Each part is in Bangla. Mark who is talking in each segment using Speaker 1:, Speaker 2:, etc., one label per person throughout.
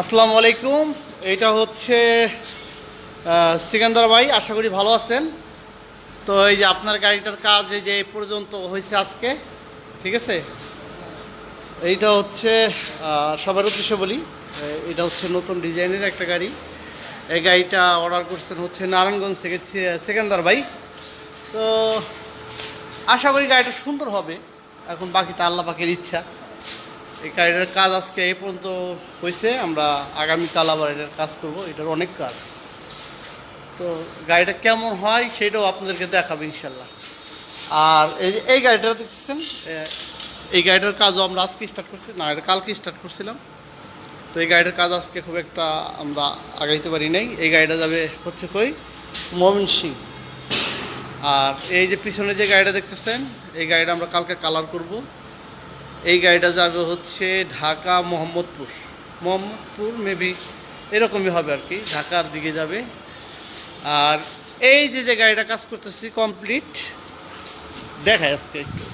Speaker 1: আসসালামু আলাইকুম। এটা হচ্ছে সিকান্দার ভাই, আশা করি ভালো আছেন। তো এই যে আপনার গাড়িটার কাজ এই যে পর্যন্ত হয়েছে আজকে, ঠিক আছে? এইটা হচ্ছে সবার উদ্দেশ্যে বলি এটা হচ্ছে নতুন ডিজাইনের একটা গাড়ি। এই গাড়িটা অর্ডার করছেন হচ্ছে নারায়ণগঞ্জ থেকে সেকেন্দার ভাই। তো আশা করি গাড়িটা সুন্দর হবে। এখন বাকিটা আল্লাহ পাকের ইচ্ছা। এই গাড়িটার কাজ আজকে এই পর্যন্ত হয়েছে আমরা আগামীকাল আবার এটার কাজ করব, এটার অনেক কাজ। তো গাড়িটা কেমন হয় সেটাও আপনাদেরকে দেখাবো ইনশাল্লাহ। আর এই যে, এই গাড়িটা দেখতেছেন এই গাড়িটার কাজও আমরা আজকে স্টার্ট করছি, না, এটা কালকে স্টার্ট করছিলাম। তো এই গাড়িটার কাজ আজকে খুব একটা আমরা আগাইতে পারি নাই। এই গাড়িটা যাবে হচ্ছে কই? মমিন সিং। আর এই যে পিছনে যে গাড়িটা দেখতেছেন, এই গাড়িটা আমরা কালকে কালার করব। এই গাড়িটা যাবে হচ্ছে ঢাকা মোহাম্মদপুর। মোহাম্মদপুর মেবি এরকমই হবে আর কি, ঢাকার দিকে যাবে। আর এই যে যে গাড়িটা কাজ করতেছি কমপ্লিট দেখায় আজকে একটু।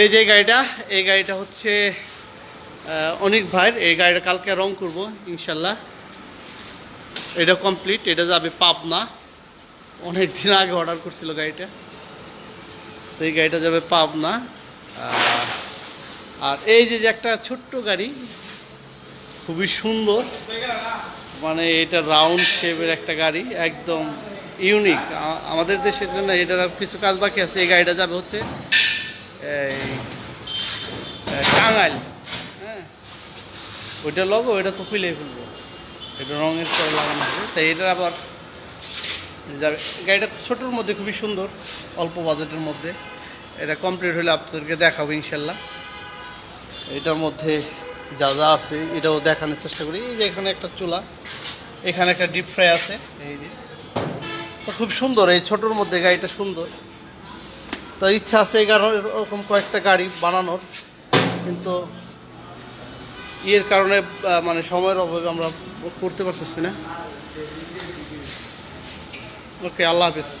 Speaker 1: এই যে গাড়িটা, এই গাড়িটা হচ্ছে অনিক ভাইয়ের। এই গাড়িটা কালকে রং করব, ইনশাল্লাহ। এটা কমপ্লিট এটা যাবে পাবনা। অনেক দিন আগে অর্ডার করছিল গাড়িটা। তো এই গাড়িটা যাবে পাবনা। আর এই যে একটা ছোট্ট গাড়ি, খুবই সুন্দর। মানে এটা রাউন্ড শেপের একটা গাড়ি, একদম ইউনিক আমাদের দেশের জন্য এটার কিছু কাজ বাকি আছে। এই গাড়িটা যাবে হচ্ছে এই টাঙ্গাইল। হ্যাঁ। ওইটা লগো ওইটা তো খুলেই ফেলব। এটা রঙের পরে লাগানো হবে। তাই এটা আবার যাবে গাড়িটা ছোটোর মধ্যে খুবই সুন্দর, অল্প বাজেটের মধ্যে। এটা কমপ্লিট হলে আপনাদেরকে দেখাবো ইনশাল্লাহ। এটার মধ্যে যা যা আছে, এটাও দেখানোর চেষ্টা করি। এই যে এখানে একটা চুলা, এখানে একটা ডিপ ফ্রাই আছে। এই যে। তো খুব সুন্দর, এই ছোটোর মধ্যে গাড়িটা সুন্দর। তো ইচ্ছা আছে এরকম কয়েকটা গাড়ি বানানোর। কিন্তু ইয়ের কারণে মানে সময়ের অভাবে আমরা করতে পারতেছি না। ওকে আল্লাহ হাফিজ